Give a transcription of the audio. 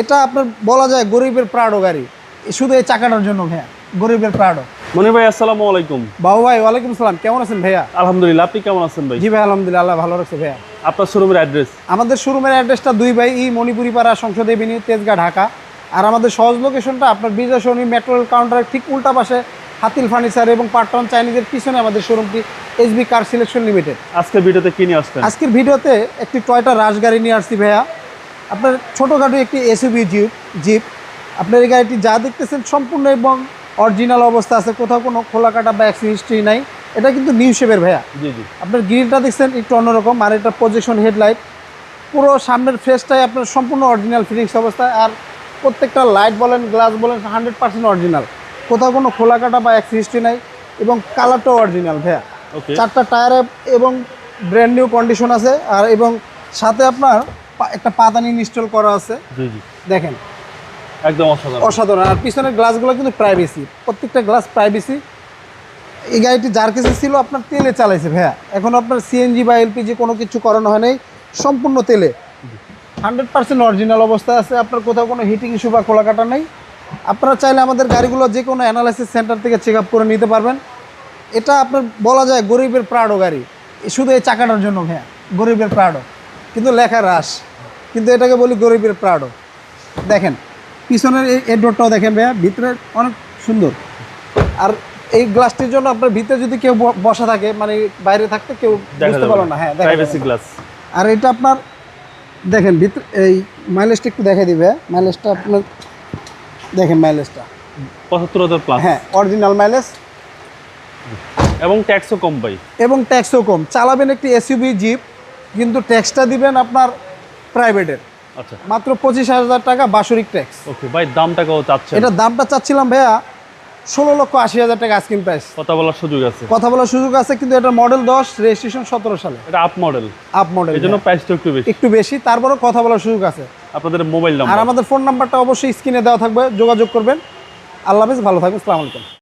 এটা আপনার বলা যায় গরিবের প্রাড়ো গাড়ি। শুধু এই চাকাটার জন্য ভাইয়া গরিবের প্রাড়ো মনি ভাই আসসালামু আলাইকুম। বাবু ভাই ওয়ালাইকুম সালাম কেমন আছেন ভাইয়া? আলহামদুলিল্লাহ আপনি কেমন আছেন ভাই? জি ভাই আলহামদুলিল্লাহ আল্লাহ ভালো রাখছে ভাইয়া। আপনার শোরুমের অ্যাড্রেস আমাদের শোরুমের অ্যাড্রেসটা দুই ভাই ই মণিপুরি পাড়া সংসদ এভিনিউ তেজগাঁ ঢাকা। আর আমাদের সহজ লোকেশনটা আপনার বিজয় সরণি মেট্রো কাউন্টারের ঠিক উল্টা পাশে হাতিল ফার্নিচার এবং পার্টন চাইনিজের পিছনে আমাদের শোরুমটি এসবি কার সিলেকশন লিমিটেড আজকের ভিডিওতে কি নিয়ে আজকের ভিডিওতে একটি টয়টা রাশ গাড়ি নিয়ে আসছি ভাইয়া। আপনার ছোটোখাটো একটি এসইবি জিপ জিপ আপনার এই গাড়িটি যা দেখতেছেন সম্পূর্ণ এবং অরিজিনাল অবস্থা আছে। কোথাও কোনো খোলা কাটা বা হিস্ট্রি নাই। এটা কিন্তু নিউ শেপের ভাইয়া। জি জি। আপনার গ্রিলটা দেখছেন একটু অন্যরকম আর এটা প্রজেকশন হেডলাইট পুরো সামনের ফেসটাই আপনার সম্পূর্ণ অরিজিনাল ফিটিংস অবস্থায় আর প্রত্যেকটা লাইট বলেন গ্লাস বলেন হান্ড্রেড পার্সেন্ট অরিজিনাল কোথাও কোনো খোলা কাটা বা অ্যাক্সিড হিস্ট্রি নাই এবং কালারটাও অরিজিনাল ভাইয়া। চারটা টায়ার এবং ব্র্যান্ড নিউ কন্ডিশন আছে। আর এবং সাথে আপনার একটা পাদানি ইনস্টল করা আছে। দেখেন। একদম অসাধারণ। অসাধারণ। আর পিছনের গ্লাসগুলো কিন্তু প্রাইভেসি প্রত্যেকটা গ্লাস প্রাইভেসি এই গাড়িটি যার কাছে ছিল আপনার তেলে চালাইছে ভাইয়া। এখন আপনার সিএনজি বা এলপিজি কোনো কিছু করানো হয় নাই। সম্পূর্ণ তেলে। হান্ড্রেড পার্সেন্ট অরিজিনাল অবস্থায় আছে। আপনার কোথাও কোনো হিটিং ইস্যু বা খোলাকাটা নেই। আপনারা চাইলে আমাদের গাড়িগুলো যে কোনো অ্যানালাইসিস সেন্টার থেকে চেক আপ করে নিতে পারবেন। এটা আপনার বলা যায় গরিবের প্রাড়ো গাড়ি। শুধু এই চাকাটার জন্য ভাইয়া। গরিবের প্রাড়ো কিন্তু লেখা রাস কিন্তু এটাকে বলি গরিবের প্রাড়ো দেখেন পিছনের এই ডোরটাও দেখেন ভাইয়া ভিতরে অনেক সুন্দর। আর এই গ্লাসটির জন্য আপনার ভিতরে যদি কেউ বসা থাকে মানে বাইরে থাকতে কেউ বুঝতে পারল না। হ্যাঁ প্রাইভেসি গ্লাস আর এটা আপনার দেখেন ভিতরে এই মাইলেজটা একটু দেখে দিবে মাইলেজটা আপনার দেখেন মাইলেজটা পঁচাত্তর হাজার প্লাস হ্যাঁ অরিজিনাল মাইলেজ এবং ট্যাক্সও কম পাই এবং ট্যাক্সও কম। চালাবেন একটি এসইউভি জিপ কিন্তু ট্যাক্সটা দিবেন আপনার প্রাইভেটের। আচ্ছা। মাত্র পঁচিশ হাজার টাকা বাসরিক ট্যাক্স ওকে ভাই দামটা কত চাচ্ছেন। এটার দামটা চাচ্ছিলাম ভাইয়া ষোলো লক্ষ আশি হাজার টাকা আইসক্রিম প্রাইস কথা বলার সুযোগ আছে। কথা বলার সুযোগ আছে কিন্তু এটা মডেল দশ রেজিস্ট্রেশন সতেরো সালে। এটা আপ মডেল আপ মডেল এই জন্য প্রাইসটা একটু বেশি। একটু বেশি তারপরেও কথা বলার সুযোগ আছে। আপনাদের মোবাইল নাম্বার আর আমাদের ফোন নাম্বারটা অবশ্যই স্ক্রিনে দেওয়া থাকবে যোগাযোগ করবেন। আল্লাহ হাফিজ ভালো থাকবেন আসসালামু আলাইকুম।